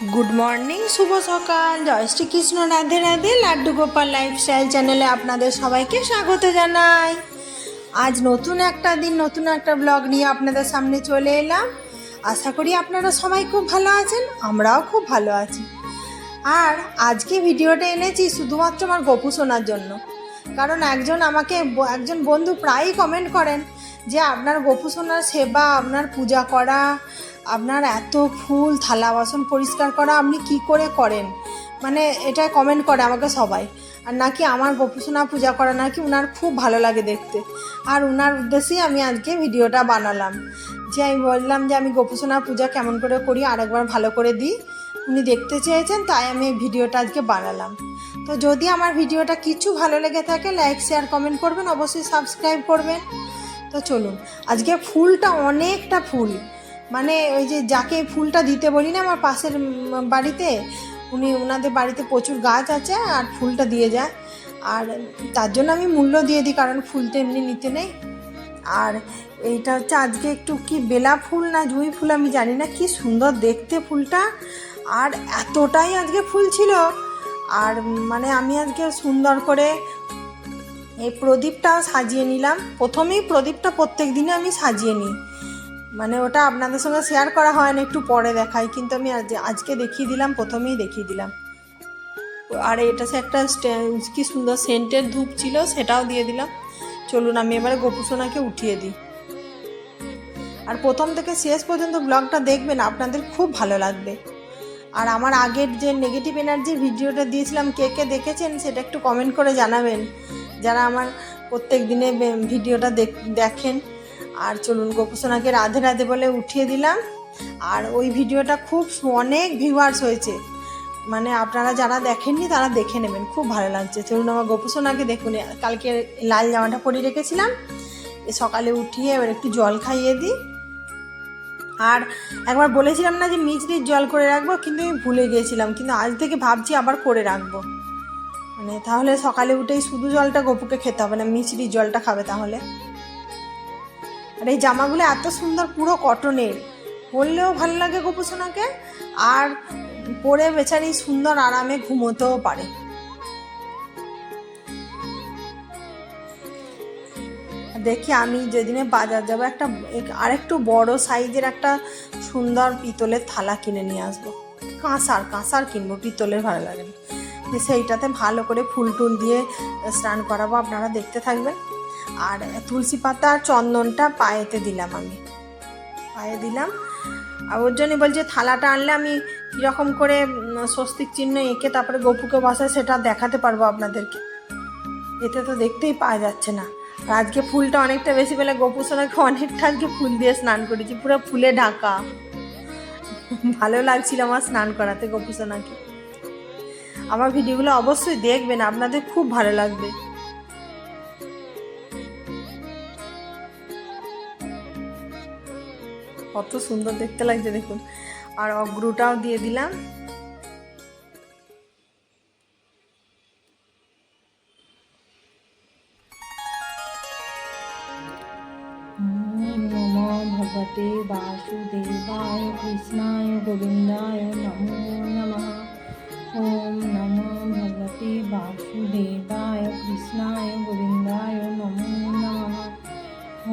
Good morning শুভ সকাল। জয় শ্রীকৃষ্ণ, রাধে রাধে। লাড্ডু গোপাল লাইফস্টাইল চ্যানেলে আপনাদের সবাইকে স্বাগত জানাই। আজ নতুন একটা দিন, নতুন একটা ব্লগ নিয়ে আপনাদের সামনে চলে এলাম। আশা করি আপনারা সবাই খুব ভালো আছেন, আমরাও খুব ভালো আছি। আর আজকে ভিডিওটা এনেছি শুধুমাত্র আমার গপু শোনার জন্য। কারণ একজন আমাকে একজন বন্ধু প্রায়ই কমেন্ট করেন যে আপনার গপু সোনার সেবা, আপনার পূজা করা, আপনার এত ফুল, থালা বাসন পরিষ্কার করা, আপনি কি করে করেন? মানে এটা কমেন্ট করে আমাকে সবাই। আর নাকি আমার গোপুসোনা পূজা করা নাকি ওনার খুব ভালো লাগে দেখতে। আর ওনার উদ্দেশ্যেই আমি আজকে ভিডিওটা বানালাম। যে আমি বললাম যে আমি গোপুসোনা পূজা কেমন করে করি, আরেকবার ভালো করে দিই। উনি দেখতে চেয়েছেন, তাই আমি ভিডিওটা আজকে বানালাম। তো যদি আমার ভিডিওটা কিছু ভালো লেগে থাকে লাইক শেয়ার কমেন্ট করবেন, অবশ্যই সাবস্ক্রাইব করবেন। তো চলুন, আজকে ফুলটা অনেকটা ফুল। মানে ওই যে যাকে ফুলটা দিতে বলি না, আমার পাশের বাড়িতে, উনি ওনাদের বাড়িতে প্রচুর গাছ আছে আর ফুলটা দিয়ে যায়। আর তার জন্য আমি মূল্য দিয়ে দিই, কারণ ফুল তো এমনি নিতে নেই। আর এইটা হচ্ছে আজকে একটু কি বেলা ফুল না জুঁই ফুল আমি জানি না, কি সুন্দর দেখতে ফুলটা। আর এতটাই আজকে ফুল ছিল। আর মানে আমি আজকে সুন্দর করে এই প্রদীপটা সাজিয়ে নিলাম। প্রথমেই প্রদীপটা প্রত্যেক দিনে আমি সাজিয়ে নিই। মানে ওটা আপনাদের সঙ্গে শেয়ার করা হয় না, একটু পরে দেখাই, কিন্তু আমি আজ, আজকে দেখিয়ে দিলাম, প্রথমেই দেখিয়ে দিলাম। আর এটা একটা কি সুন্দর সেন্টের ধূপ ছিল, সেটাও দিয়ে দিলাম। চলুন, আমি এবারে গোপুসোনাকে উঠিয়ে দিই। আর প্রথম থেকে শেষ পর্যন্ত ব্লগটা দেখবেন, আপনাদের খুব ভালো লাগবে। আর আমার আগের যে নেগেটিভ এনার্জির ভিডিওটা দিয়েছিলাম, কে কে দেখেছেন সেটা একটু কমেন্ট করে জানাবেন। যারা আমার প্রত্যেক দিনে ভিডিওটা দেখ- দেখেন। আর চলুন, গোপুসোনাকে রাধে রাধে বলে উঠিয়ে দিলাম। আর ওই ভিডিওটা খুব অনেক ভিউয়ার্স হয়েছে। মানে আপনারা যারা দেখেননি, তারা দেখে নেবেন। খুব ভালো লাগছে। চলুন, আমার গোপুসোনাকে দেখুন। কালকে লাল জামাটা পরিয়ে রেখেছিলাম। সকালে উঠিয়ে এবার একটু জল খাইয়ে দিই। আর একবার বলেছিলাম না যে মিচড়ির জল করে রাখব, কিন্তু আমি ভুলে গিয়েছিলাম। কিন্তু আজ থেকে ভাবছি আবার করে রাখব। মানে তাহলে সকালে উঠেই শুধু জলটা গপুকে খেতে হবে না মিচড়ির জলটা খাবে তাহলে। আর এই জামাগুলো এত সুন্দর, পুরো কটনের। পরলেও ভালো লাগে গোপুসোনাকে। আর পরে বেচারি সুন্দর আরামে ঘুমোতেও পারে। দেখি আমি যেদিনে বাজার যাব একটা, এক- আরেকটু বড় সাইজের একটা সুন্দর পিতলের থালা কিনে নিয়ে আসব। কাঁসার কাঁসার কিনবো, পিতলের ভালো লাগে যে সেইটাতে ভালো করে ফুল টুল দিয়ে স্নান করাবো, আপনারা দেখতে থাকবেন। আর তুলসী পাতা আর চন্দনটা পায়েতে দিলাম আমি। পায়ে দিলাম। আর ওর জন্য বলছে থালাটা আনলে আমি কীরকম করে স্বস্তিক চিহ্ন এঁকে তারপরে গপুকে বসায়, সেটা দেখাতে পারব আপনাদেরকে। এতে তো দেখতেই পাওয়া যাচ্ছে না। আজকে ফুলটা অনেকটা বেশি পেলে গপু সোনাকে অনেকটা আজকে ফুল দিয়ে স্নান করেছি, পুরো ফুলে ঢাকা। ভালো লাগছিল আমার স্নান করাতে গপু সোনাকে। আমার ভিডিওগুলো অবশ্যই দেখবেন, আপনাদের খুব ভালো লাগবে। কত সুন্দর দেখতে লাগছে দেখুন। আর অগ্রুটাও দিয়ে দিলাম। भगवते वासुदेवाय कृष्णाय गोविन्दाय नमो नमः ॐ नमो भगवते वासुदेवाय कृष्णाय गोविन्दाय नमो नमः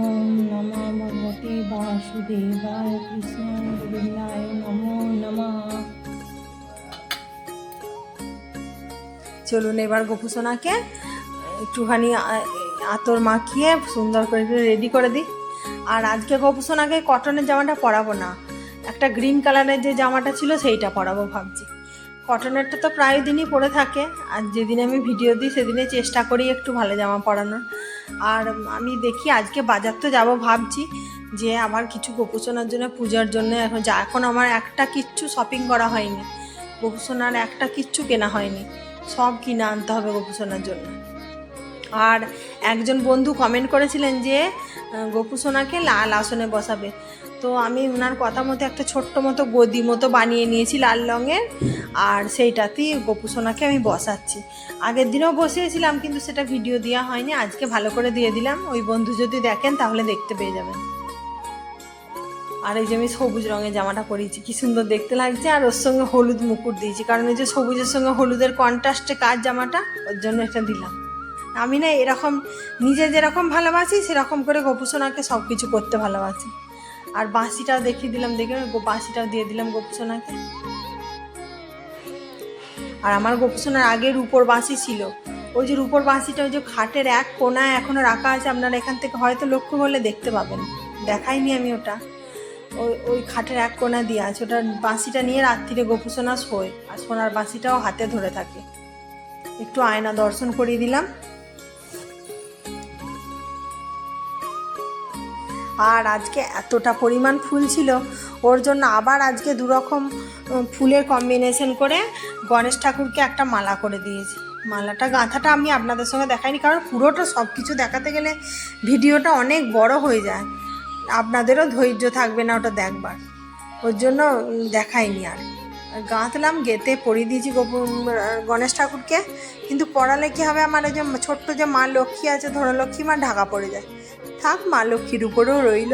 ॐ नमो भगवते वासुदेवाय कृष्णाय गोविन्दाय नमो नमः চলুন এবার গোপুসোনাকে একটুখানি আ- আতর মাখিয়ে সুন্দর করে রেডি করে দিই আর আজকে গোপুসোনাকে কটনের জামাটা পরাবো না। একটা গ্রিন কালারের যে জামাটা ছিল, সেইটা পরাবো ভাবছি। কটনেরটা তো প্রায় দিনই পরে থাকে। আর যেদিন আমি ভিডিও দিই সেদিনে চেষ্টা করি একটু ভালো জামা পরানোর। আর আমি দেখি আজকে বাজার তো যাব ভাবছি যে আমার কিছু গোপুসোনার জন্য পূজার জন্য। এখন যা, এখন আমার একটা কিচ্ছু শপিং করা হয়নি। গোপুসোনার একটা কিচ্ছু কেনা হয়নি। সব কিনে আনতে হবে গোপুসোনার জন্য। আর একজন বন্ধু কমেন্ট করেছিলেন যে গোপু সোনাকে লাল আসনে বসাবে। তো আমি ওনার কথা মতো একটা ছোট্ট মতো গদি মতো বানিয়ে নিয়েছি লাল রঙের, আর সেইটাতেই গোপু সোনাকে আমি বসাচ্ছি। আগের দিনেও বসিয়েছিলাম, কিন্তু সেটা ভিডিও দেওয়া হয়নি। আজকে ভালো করে দিয়ে দিলাম। ওই বন্ধু যদি দেখেন, তাহলে দেখতে পেয়ে যাবেন। আর এই যে আমি সবুজ রঙের জামাটা পরিয়েছি, কি সুন্দর দেখতে লাগছে। আর ওর সঙ্গে হলুদ মুকুট দিয়েছি। কারণ এই যে সবুজের সঙ্গে হলুদের কন্ট্রাস্টে কাজ জামাটা, ওর জন্য এটা দিলাম। আমি না এরকম নিজে যেরকম ভালোবাসি, সেরকম করে গোপুসোনাকে সব কিছু করতে ভালোবাসি। আর বাঁশিটাও দেখিয়ে দিলাম, দেখে বাঁশিটাও দিয়ে দিলাম গোপুসোনাকে আর আমার গোপুসোনার আগের উপর বাঁশি ছিল। ওই যে রূপোর বাঁশিটা, ওই যে খাটের এক কোনায় এখনও রাখা আছে, আপনারা এখান থেকে হয়তো লক্ষ্য করলে দেখতে পাবেন। দেখাইনি আমি ওটা। ওই ওই খাটের এক কোনা দিয়ে আছে। ওটা বাঁশিটা নিয়ে রাত্রিরে গোপুসোনা শোয়। আর সোনার বাঁশিটাও হাতে ধরে থাকে। একটু আয়না দর্শন করিয়ে দিলাম। আর আজকে এতটা পরিমাণ ফুল ছিল, ওর জন্য আবার আজকে দুরকম ফুলের কম্বিনেশন করে গণেশ ঠাকুরকে একটা মালা করে দিয়েছি। মালাটা, গাঁথাটা আমি আপনাদের সঙ্গে দেখাইনি, কারণ পুরোটা সব কিছু দেখাতে গেলে ভিডিওটা অনেক বড় হয়ে যায়। আপনাদেরও ধৈর্য থাকবে না ওটা দেখবার। ওর জন্য দেখাইনি আর গাঁথলাম গেতে পরিয়ে দিয়েছি গণেশ ঠাকুরকে। কিন্তু পড়ালে কি হবে, আমার এই যে ছোট্ট যে মা লক্ষ্মী আছে, ধরো লক্ষ্মী মা ঢাকা পড়ে যায়। থাক, মা লক্ষ্মীর উপরেও রইল।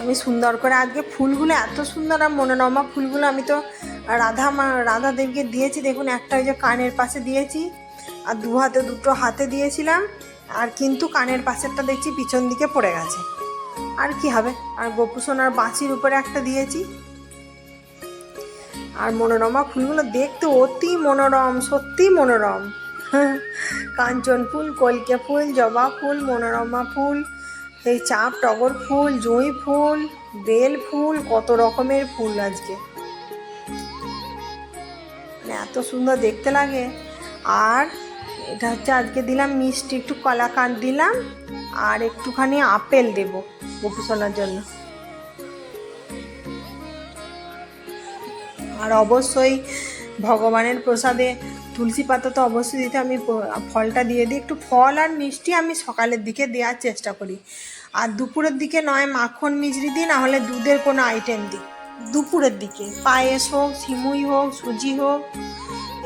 আমি সুন্দর করে আজকে ফুলগুলো এত সুন্দর আর মনোরমা ফুলগুলো আমি তো রাধা মা, রাধা দেবকে দিয়েছি। দেখুন, একটা ওই যে কানের পাশে দিয়েছি আর দু হাতে, দুটো হাতে দিয়েছিলাম। আর কিন্তু কানের পাশেরটা দেখছি পিছন দিকে পড়ে গেছে। আর কি হবে? আর গোপুসোনার বাঁচির উপরে একটা দিয়েছি। আর মনোরমা ফুলগুলো দেখতে অতি মনোরম, সত্যি মনোরম। কাঞ্চন ফুল, কলকে ফুল, জবা ফুল, মনোরমা ফুল, এই চাপ টগর ফুল, জুঁই ফুল, বেল ফুল, কত রকমের ফুল আজকে। মানে এত সুন্দর দেখতে লাগে। আর এটা হচ্ছে আজকে দিলাম মিষ্টি, একটু কলাকাঁদ দিলাম, আর একটুখানি আপেল দেব গোপুসোনার জন্য। আর অবশ্যই ভগবানের প্রসাদে তুলসী পাতা তো অবশ্যই দিতে আমি ফলটা দিয়ে দিই। একটু ফল আর মিষ্টি আমি সকালের দিকে দেওয়ার চেষ্টা করি। আর দুপুরের দিকে নয়, মাখন, মিজরি দিই না হলে দুধের কোনো আইটেম দিই। দুপুরের দিকে পায়েস হোক, সিমুই হোক, সুজি হোক,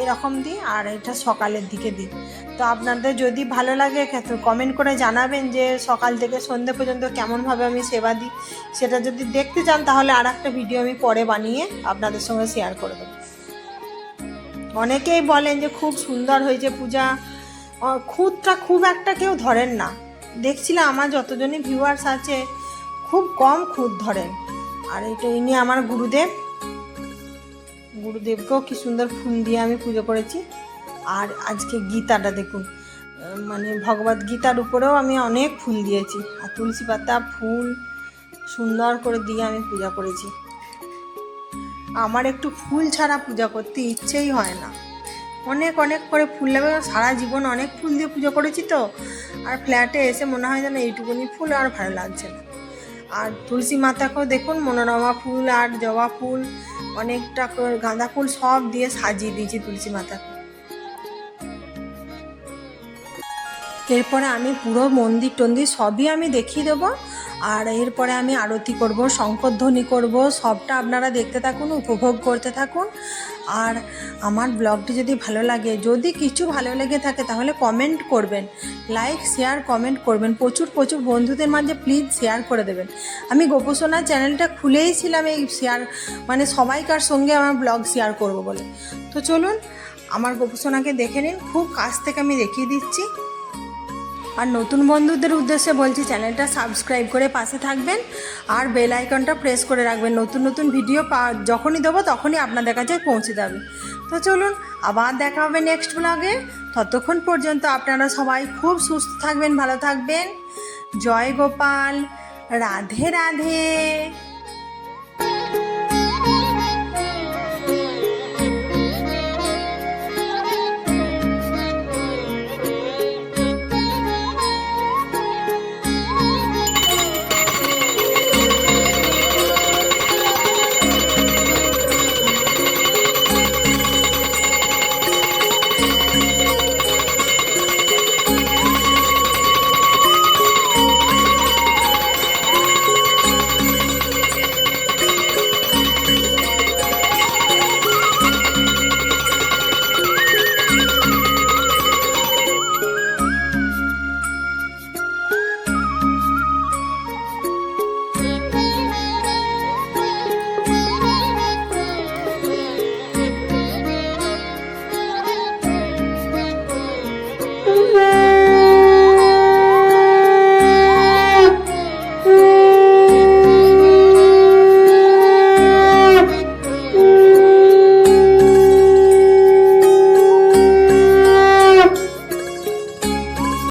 এরকম দিই আর এটা সকালের দিকে দিই। তো আপনাদের যদি ভালো লাগে কমেন্ট করে জানাবেন যে সকাল থেকে সন্ধে পর্যন্ত কেমনভাবে আমি সেবা দিই। সেটা যদি দেখতে চান, তাহলে আর একটা ভিডিও আমি পরে বানিয়ে আপনাদের সঙ্গে শেয়ার করে দেবো। অনেকেই বলেন যে খুব সুন্দর হয়েছে পূজা। খুদটা খুব একটা কেউ ধরেন না। দেখছিলাম আমার যতজনই ভিউয়ার্স আছে, খুব কম খুদ ধরেন। আর এটা ইনি আমার গুরুদেব। গুরুদেবকেও কি সুন্দর ফুল দিয়ে আমি পুজো করেছি। আর আজকে গীতাটা দেখুন। মানে ভগবত গীতার উপরেও আমি অনেক ফুল দিয়েছি। আর তুলসী পাতা, ফুল সুন্দর করে দিয়ে আমি পূজা করেছি। আমার একটু ফুল ছাড়া পূজা করতে ইচ্ছেই হয় না। অনেক অনেক করে ফুল লাগে সারা জীবন অনেক ফুল দিয়ে পুজো করেছি তো। আর ফ্ল্যাটে এসে মনে হয় যেন এইটুকুনি ফুল আর ভালো লাগছে না। আর তুলসী মাতাকেও দেখুন, মনোরমা ফুল আর জবা ফুল, অনেকটা গাঁদা ফুল সব দিয়ে সাজিয়ে দিয়েছি তুলসী মাতাকে এরপরে আমি পুরো মন্দির টন্দির সবই আমি দেখিয়ে দেবো। আর এরপরে আমি আরতি করব, শঙ্করধ্বনি করব, সবটা আপনারা দেখতে থাকুন, উপভোগ করতে থাকুন। আর আমার ব্লগটি যদি ভালো লাগে, যদি কিছু ভালো লেগে থাকে তাহলে কমেন্ট করবেন, লাইক, শেয়ার, কমেন্ট করবেন। প্রচুর প্রচুর বন্ধুদের মাঝে প্লিজ শেয়ার করে দেবেন। আমি গোপসোনা চ্যানেলটা খুলেইছিলাম এই শেয়ার মানে সবাইকার সঙ্গে আমার ব্লগ শেয়ার করব বলে। তো চলুন, আমার গোপসোনাকে দেখে নিন, খুব কাছ থেকে আমি দেখিয়ে দিচ্ছি। আর নতুন বন্ধুদের উদ্দেশ্যে বলছি চ্যানেলটা সাবস্ক্রাইব করে পাশে থাকবেন আর বেল আইকনটা প্রেস করে রাখবেন। নতুন নতুন ভিডিও পা যখনই দেবো, তখনই আপনাদের কাছে পৌঁছে যাবে। তো চলুন, আবার দেখা হবে নেক্সট ব্লগে ততক্ষণ পর্যন্ত আপনারা সবাই খুব সুস্থ থাকবেন, ভালো থাকবেন। জয় গোপাল, রাধে রাধে।